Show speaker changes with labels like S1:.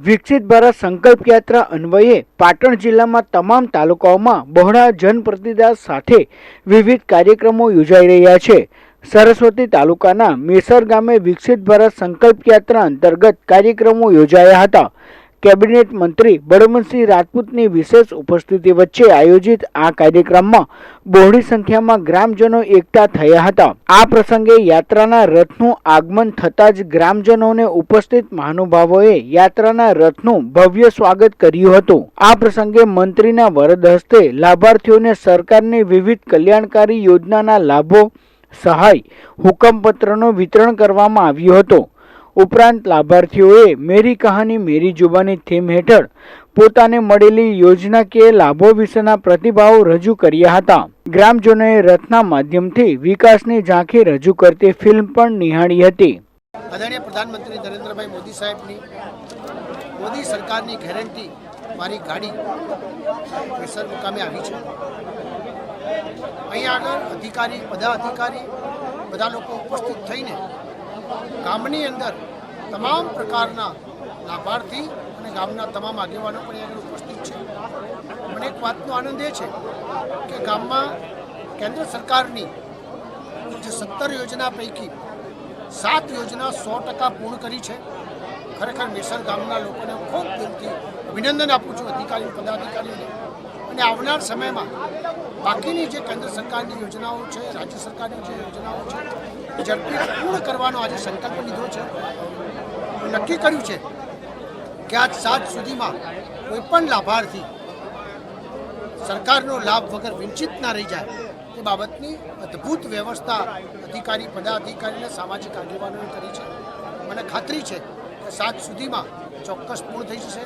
S1: વિકસિત ભારત સંકલ્પ યાત્રા અન્વયે પાટણ જિલ્લામાં તમામ તાલુકાઓમાં બહોળા જનપ્રતિનિધિ સાથે વિવિધ કાર્યક્રમો યોજાઈ રહ્યા છે. સરસ્વતી તાલુકાના મેસર ગામે વિકસિત ભારત સંકલ્પ યાત્રા અંતર્ગત કાર્યક્રમો યોજાયા હતા. કેબિનેટ મંત્રી બળવંતસિંહ રાજપૂતની વિશેષ ઉપસ્થિતિ વચ્ચે આયોજિત આ કાર્યક્રમમાં બહોળી સંખ્યામાં ગ્રામજનો એકઠા થયા હતા. આ પ્રસંગે યાત્રાના રથનું આગમન થતાં જ ગ્રામજનોને ઉપસ્થિત મહાનુભાવોએ યાત્રાના રથનું ભવ્ય સ્વાગત કર્યું હતું. આ પ્રસંગે મંત્રીના વરદ હસ્તે લાભાર્થીઓને સરકારની વિવિધ કલ્યાણકારી યોજનાના લાભો, સહાય, હુકમપત્રનું વિતરણ કરવામાં આવ્યું હતું. ઉપરાંત લાભાર્થીઓએ મેરી કહાની, મેરી જુબાની થીમ હેઠળ પોતાને મળેલી યોજનાકીય લાભો વિશેના પ્રતિભાવો રજૂ કર્યા હતા. ગ્રામજનોએ રથના માધ્યમથી વિકાસની ઝાંખી રજૂ કરતી ફિલ્મ પણ નિહાળી હતી.
S2: આદરણીય પ્રધાનમંત્રી નરેન્દ્રભાઈ મોદી સાહેબની, મોદી સરકારની ગેરંટી મારી ગાડી વેસર મુકામે આવી છે. અહીંયા આગળ અધિકારી બધા અધિકારી બધા લોકો ઉપસ્થિત થઈને ગામની અંદર તમામ પ્રકારના લાભાર્થી અને ગામના તમામ આગેવાનો પણ આગળ ઉપસ્થિત છે. મને એક વાતનો આનંદ એ છે કે ગામમાં કેન્દ્ર સરકારની જે સત્તર યોજના પૈકી સાત યોજના સો ટકા પૂર્ણ કરી છે. ખરેખર મેસર ગામના લોકોને ખૂબ દિલથી અભિનંદન આપું છું અધિકારી પદાધિકારીઓને. અને આવનાર સમયમાં બાકીની જે કેન્દ્ર સરકારની યોજનાઓ છે, રાજ્ય સરકારની જે યોજનાઓ છે ઝડપી પૂર્ણ કરવાનો આજે સંકલ્પ લીધો છે. નક્કી કર્યું છે કે આજ સાત સુધીમાં કોઈ પણ લાભાર્થી સરકારનો લાભ વગર વંચિત ના રહી જાય તે બાબતની અદ્ભુત વ્યવસ્થા અધિકારી પદાધિકારી અને સામાજિક આગેવાનોએ કરી છે. મને ખાતરી છે સાત સુધીમાં ચોક્કસ પૂર્ણ થઈ જશે.